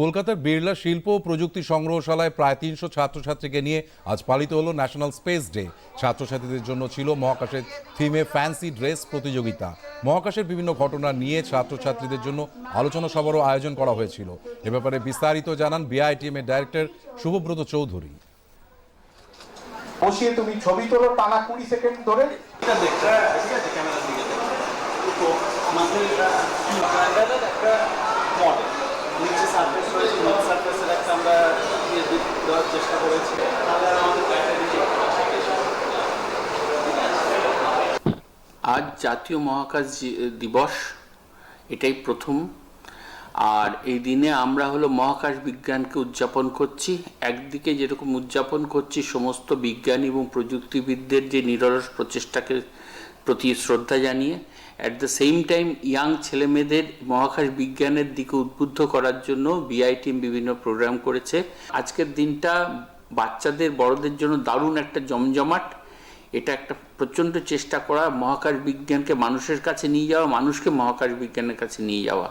কলকাতার বিড়লা শিল্প ও প্রযুক্তি সংগ্রহশালায় প্রায় তিনশো ছাত্রছাত্রীকে নিয়ে আজ পালিত হলো ন্যাশনাল স্পেস ডে ছাত্রছাত্রীদের জন্য ছিল মহাকাশের থিমে ফ্যান্সি ড্রেস প্রতিযোগিতা। মহাকাশের বিভিন্ন ঘটনা নিয়ে ছাত্রছাত্রীদের জন্য আলোচনা সভারও আয়োজন করা হয়েছিল। এ ব্যাপারে বিস্তারিত জানান বিআইটিএম এর ডাইরেক্টর শুভব্রত চৌধুরী। বসিয়ে তুমি ছবি তোলো টানা কুড়ি সেকেন্ড ধরে। ক্যামেরার দিকে দেওয়ার চেষ্টা করেছি। আজ জাতীয় মহাকাশ দিবস এটাই প্রথম। আর এই দিনে আমরা হলো মহাকাশ বিজ্ঞানকে উদযাপন করছি। একদিকে যেরকম উদযাপন করছি সমস্ত বিজ্ঞানী এবং প্রযুক্তিবিদদের যে নিরলস প্রচেষ্টাকে প্রতি শ্রদ্ধা জানিয়ে at the same time young ছেলেমেয়েদের মহাকাশ বিজ্ঞানের দিকে উদ্বুদ্ধ করার জন্য বিআইটিএম বিভিন্ন প্রোগ্রাম করেছে। আজকের দিনটা বাচ্চাদের, বড়দের জন্য দারুণ একটা জমজমাট। এটা একটা প্রচণ্ড চেষ্টা করা মহাকাশ বিজ্ঞানকে মানুষের কাছে নিয়ে যাওয়া, মানুষকে মহাকাশ বিজ্ঞানের কাছে নিয়ে যাওয়া।